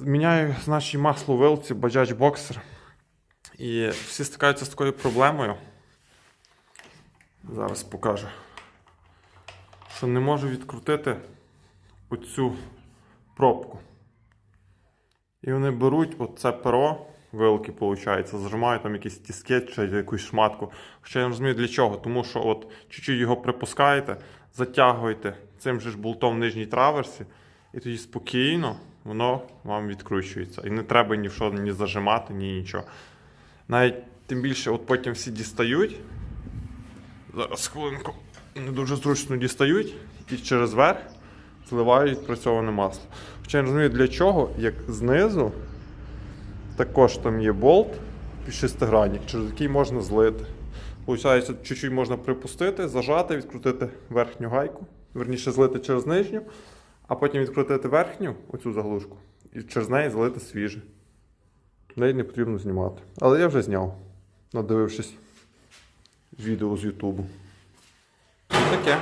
Міняю значить масло вилці Bajaj Boxer. І всі стикаються з такою проблемою. Зараз покажу. Що не можу відкрутити оцю пробку. І вони беруть оце перо, вилки, виходить, зажимають там якийсь тіскет чи якусь шматку. Хоча я не розумію для чого, тому що от чуть-чуть його припускаєте, затягуєте цим же ж болтом в нижній траверсі, і тоді спокійно воно вам відкручується. І не треба ні в що ні зажимати, ні нічого. Навіть тим більше, от потім всі дістають. Зараз хвилинку. Не дуже зручно дістають і через верх зливають відпрацьоване масло. Хоча я не розумію для чого, як знизу також там є болт під шестигранник, через який можна злити. Получається, чуть-чуть можна припустити, зажати, відкрутити верхню гайку, верніше злити через нижню, а потім відкрутити верхню, оцю заглушку, і через неї залити свіже. Неї не потрібно знімати. Але я вже зняв, надивившись відео з Ютубу. Таке.